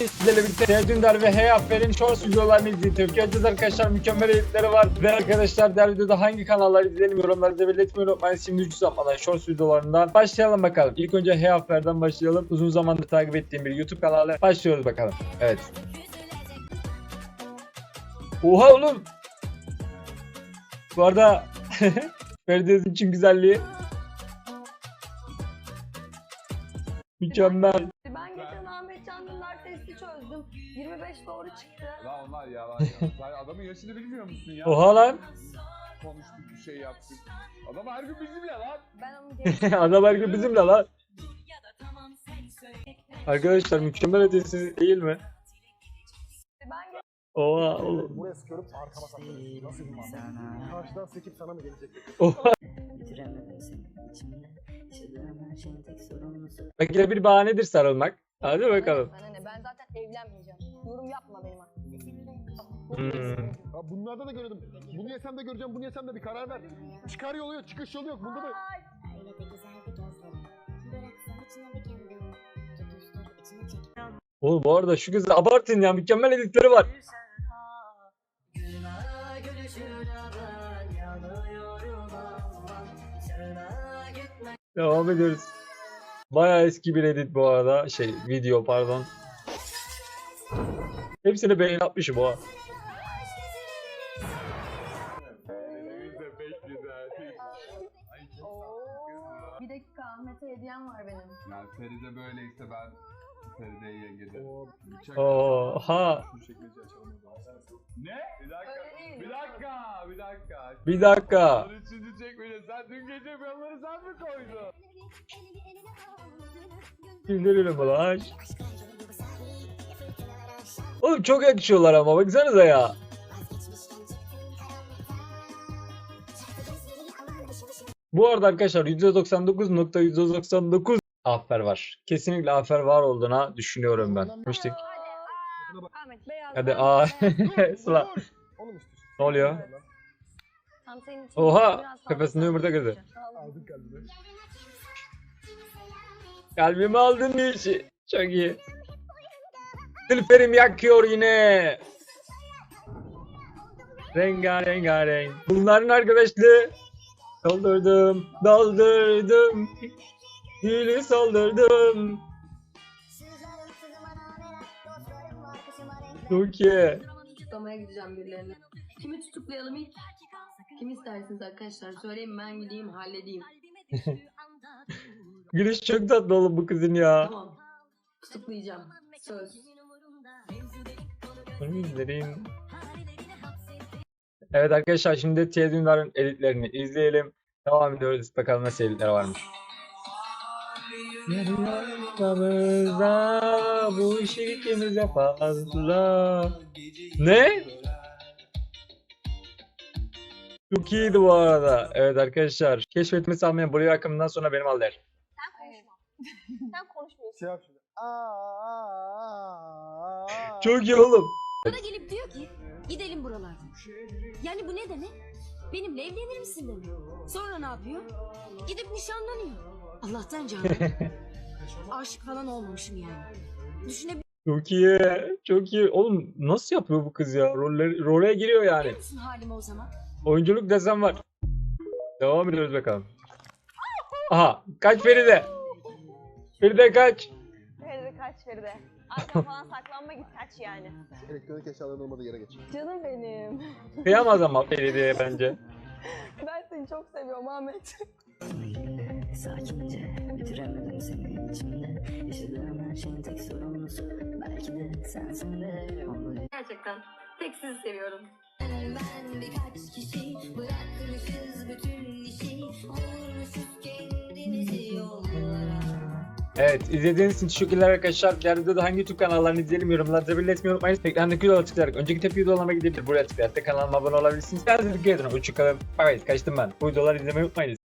Bugün sizlerle birlikte Seher Dündar ve Hey Aferin Shorts videolarını izleyeceğiz. Göreceğiz arkadaşlar mükemmel editleri var. Ve arkadaşlar diğer videoda hangi kanalları izleyelim yorumlarda belirtmeyi unutmayın. Şimdi hiç uzatmadan Shorts videolarından başlayalım bakalım. İlk önce Hey Afer'den başlayalım. Uzun zamandır takip ettiğim bir YouTube kanalı. Başlıyoruz bakalım. Evet. Oha oğlum. Bu arada Feride'nin için güzelliği. Mükemmel. Ben geçen Ahmet Can Dündar testi çözdüm. 25 doğru çıktı. La onlar yalan ya. Sen adamın yaşını bilmiyor musun ya? Oha lan. Konuştuk bir şey yaptık. Adam her gün bizim ya lan. Ben onu geçtim. Adam her gün bizimle lan. Arkadaşlar mükemmel ötesi değil mi? ben geçtim. Oha oğlum. Buraya sıkıyorum arkama saklanıyorum. Nasıl bir mantık? Karşıdan sekip sana mı gelecek? Oha. Bitiremedim senin içimde Yaşadığım her şeyin tek sorumlusu de bir bahanedir sarılmak. Hadi bakalım. Bana ne? Ben zaten evlenmeyeceğim. Yorum yapma benim hakkımda. Hmm. Ya bunlarda da gördüm. Bunu yesem de göreceğim, bunu yesem de bir karar ver. Çıkar yolu yok, çıkış yolu yok. Bunda da... Öyle de güzeldi gözlerin Bıraksam içine bir kendim Tutuştur içine çek Oğlum bu arada şu kızı abartın ya mükemmel editleri var. Devam ediyoruz. Bayağı eski bir edit bu arada. Şey video pardon. Hepsini beğen atmışım o. Bir dakika Ahmet'e hediyem var benim. Yani Feride böyleyse ben Feride'yi yengede. Oha. Ne? Bir dakika. Öyle değil. Bir dakika. Bir dakika. Bir dakika. Onun üçüncü çekmece. Sen dün gece onları sen mi koydun? Güldürürüm ulan. Oğlum çok yakışıyorlar ama baksanıza ya. Bu arada arkadaşlar %99.199 afer var. Kesinlikle afer var olduğuna düşünüyorum ben. Demiştik. Ahmet beyaz. Hadi aa. Sıla. Onu mu istiyorsun? Ne oluyor? Tam senin için Oha, biraz fazla kafasına yumurta girdi. Al. Aldın kalbimi. Kalbimi aldın işi. Çok iyi. Dilferim yakıyor yine. Rengarenk. Bunların arkadaşlığı. Doldurdum, doldurdum. Gülü soldurdum. Çok iyi. Tutuklamaya gideceğim birilerini. Kimi tutuklayalım ilk? Kim istersiniz arkadaşlar? Söyleyin ben gideyim halledeyim. Gülüş çok tatlı oğlum bu kızın ya. Tamam. Tutuklayacağım. Söz. Gözlerim. Evet arkadaşlar şimdi T editlerini izleyelim. Devam ediyoruz. Bakalım nasıl editler varmış. Yanımızda bu iş ikimize fazla. Ne? Çok iyiydi bu arada. Evet arkadaşlar. Keşfetme salmayan buraya akımından sonra benim al der. Sen konuşmuyorsun. Şey yap şimdi. Aa, Çok iyi oğlum. Bana gelip diyor ki gidelim buralardan. Yani bu ne demek? Benimle evlenir misin demek. Sonra ne yapıyor? Gidip nişanlanıyor. Allah'tan canım. Aşık falan olmamışım yani. Düşünebiliyor Çok iyi. Çok iyi. Oğlum nasıl yapıyor bu kız ya? Rolle, role giriyor yani. musun halime o zaman? Oyunculuk desem var. Devam ediyoruz bakalım. Aha kaç Feride. Feride kaç. Feride kaç Feride. Arkan falan saklanma git kaç yani. Elektronik eşyaların olmadığı yere geç. Canım benim. Kıyamaz ama Feride'ye bence. Ben seni çok seviyorum Ahmet. Sakince Bitiremedim senin içimde Yaşadığım her şeyin tek sorumlusu Belki de sensin de Gerçekten. Tek sizi seviyorum. Ben birkaç kişi Bırakmışız Evet izlediğiniz için teşekkürler arkadaşlar. Diğer videoda hangi YouTube kanallarını izleyelim yorumlarda belirtmeyi unutmayın. Ekrandaki videolara tıklayarak önceki tepki videolarıma gidebilir. Buraya tıklayarak da kanalıma abone olabilirsiniz. Kendinize dikkat edin. Hoşçakalın. Evet kaçtım ben. Bu videoları izlemeyi unutmayın.